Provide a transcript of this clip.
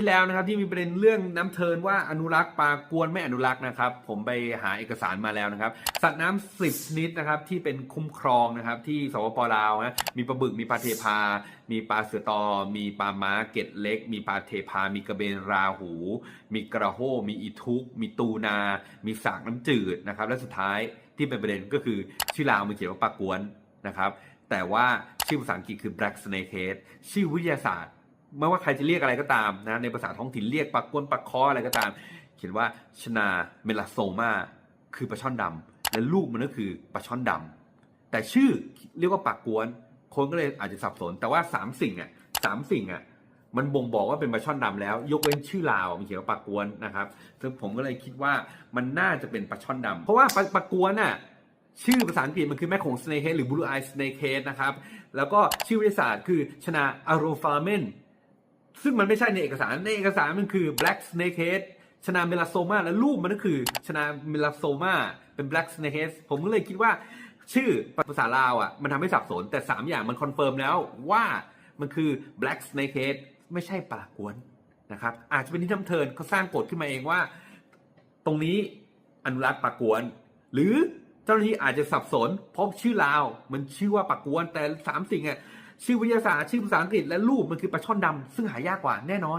ที่แล้วนะครับที่มีประเด็นเรื่องน้ำเทินว่าอนุรักษ์ปลากวนไม่อนุรักษ์นะครับ ผมไปหาเอกสารมาแล้วนะครับ สัตว์น้ำสิบชนิดนะครับที่เป็นคุ้มครองนะครับที่สปปลาวนะมีปลาบึกมีปลาเทพา มีปลาเสือตอ มีปลาม้าเกตเล็ก มีปลาเทพา มีกระเบนราหู มีกระโห้มีอีทุก มีตูนา มีสากน้ำจืดนะครับ และสุดท้ายที่เป็นประเด็นก็คือชื่อลาวมันเขียนว่าปลากวนนะครับ แต่ว่าชื่อภาษาอังกฤษคือ black snakehead ชื่อวิทยาศาสตร์ ไม่ว่าใครจะเรียกอะไรก็ตามนะในภาษาท้องถิ่นเรียกปลากวนปลาคออะไรก็ตาม เขียนว่าชนาเมลาโซมาคือปลาช่อนดำและลูกมันก็คือปลาช่อนดำแต่ชื่อเรียกว่าปลากวน คนก็เลยอาจจะสับสน แต่ว่าสามสิ่งอะสามสิ่งอะมันบ่งบอกว่าเป็นปลาช่อนดำแล้ว ยกเว้นชื่อลาวมันเขียนว่าปลากวนนะครับซึ่งผมก็เลยคิดว่ามันน่าจะเป็นปลาช่อนดำเพราะว่าปลาปลากวนน่ะชื่อภาษาอังกฤษมันคือแม่ของ snakehead หรือ blue eye snakehead นะครับ แล้วก็ชื่อวิทยาศาสตร์คือชนา aropharmen ซึ่งมันไม่ใช่ในเอกสารในเอกสารมันคือ black snakehead ชนาเมลาโซมาและรูปมันก็คือชนาเมลาโซมาเป็น black snakehead ผมก็เลยคิดว่าชื่อภาษาลาวอะมันทำให้สับสน แต่ 3 อย่างมันคอนเฟิร์มแล้วว่ามันคือ black snakehead ไม่ใช่ปลากวนนะครับอาจจะเป็นที่น้ำเทินเขาสร้างกฎขึ้นมาเองว่า ตรงนี้อนุรักษ์ปากกวน หรือเจ้าหน้าที่อาจจะสับสนเพราะชื่อลาว มันชื่อว่าปากกวนแต่สามสิ่งอะ ชื่อวิทยาศาสตร์ชื่อภาษาอังกฤษและรูปมันคือปลาช่อนดำซึ่งหายากกว่าแน่นอน